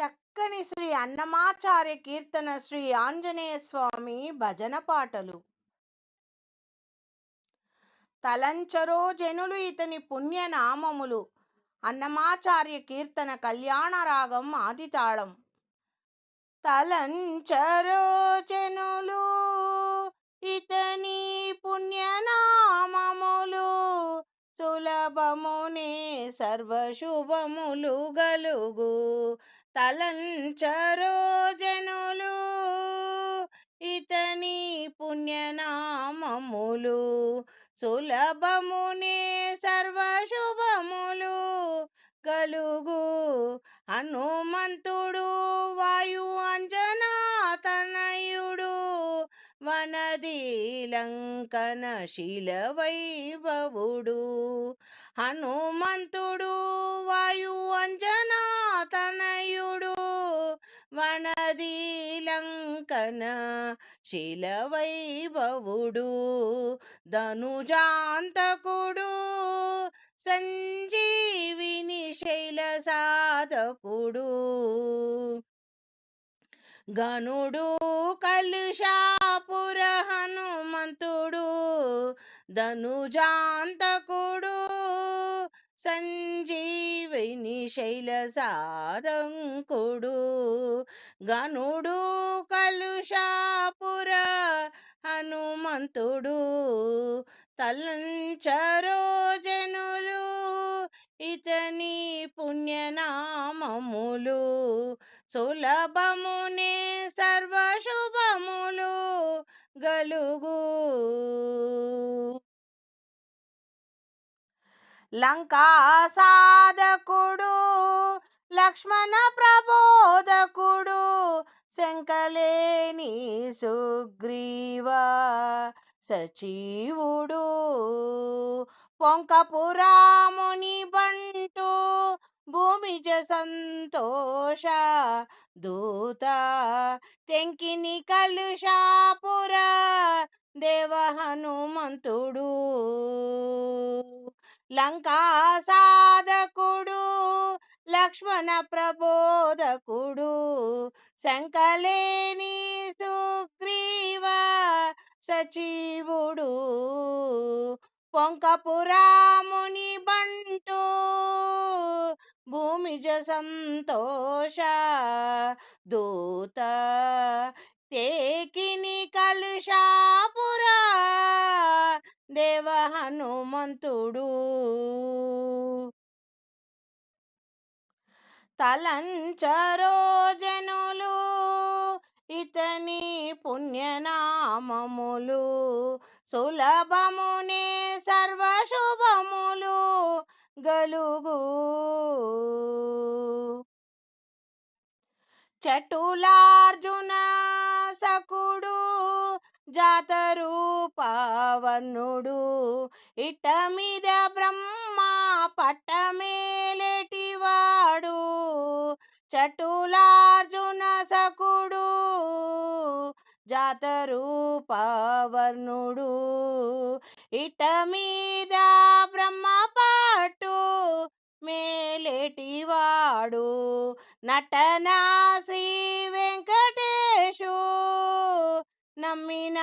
చక్కని శ్రీ అన్నమాచార్య కీర్తన శ్రీ ఆంజనేయ స్వామి భజన పాటలు. తలంచరో జనులు ఇతని పుణ్యనామములు. అన్నమాచార్య కీర్తన కళ్యాణ రాగం ఆదితాళం. తలంచరో జనులు ఇతని పుణ్యనామములు. సులభమునే సర్వశుభములు గలుగు. తలంచరో జనులు ఇతని పుణ్యనామములు సులభమునే సర్వశుభములు గలుగు. హనుమంతుడు వాయు అంజనా తనయుడు వనది లంకన శిల వైభవుడు. హనుమంతుడు వాయు అంజనా తనయుడు వనదీలంకన శిల వైభవుడు ధనుజాంతకుడు సంజీవిని శైల సాధకుడు. గనుడు కలుషాపుర హనుమంతుడు ధనుజాంతకుడు సంజీవిని శైల సాదంకుడు గనుడు కలుషాపుర హనుమంతుడు. తలంచరో జనులు ఇతని పుణ్యనామములు. సులభమునే సర్వశుభములు గలుగు. లంకా సాధకుడు లక్ష్మణ ప్రబోధకుడు శంకలేని సుగ్రీవ సచివుడు. పొంకపురాముని బంటు భూమిజ సంతోష దూత తెంకిని కలుషాపుర దేవ హనుమంతుడు. లంకా సాధకుడు లక్ష్మణ ప్రబోధకుడు శంకలేని సుగ్రీవ సచివుడు పొంకపురాముని బంటు భూమిజ సంతోష దూత తేకిని కలుషాపురా దేవ హనుమంతుడు. తలంచరోజనులు ఇతని పుణ్యనామములు సులభమునే సర్వశుభములు గలుగు. చటులార్జున సకుడు జాతరూపవర్ణుడు ఇట మీద బ్రహ్మ పట్టమేలెటివాడు చటులార్జున సకుడు జాతరూపవర్ణుడు ఇట మీద బ్రహ్మ పట్టు మేలేటివాడు నటనా శ్రీ వెంకట నమ్మిన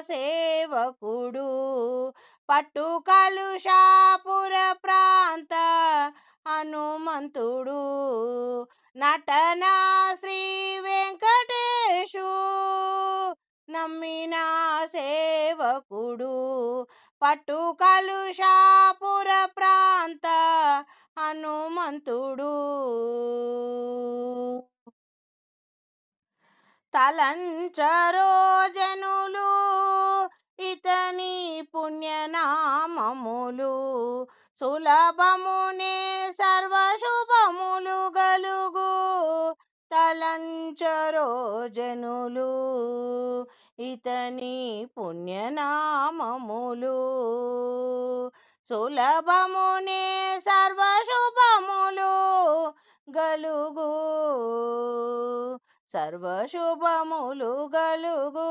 సేవకుడు. పట్టు కలుషాపుర ప్రాంత హనుమంతుడు. నటన శ్రీ వెంకటేశు. నమ్మిన సేవకుడు. పట్టు కలుషాపుర ప్రాంత హనుమంతుడు. తలంచరోజనులు ఇతని పుణ్యనామములు. సులభమునే సర్వశుభములు గలుగు తలంచరోజనులు ఇతని పుణ్యనామములు. సులభమునే సర్వశుభములు గలుగు సర్వశుభములు గలుగు.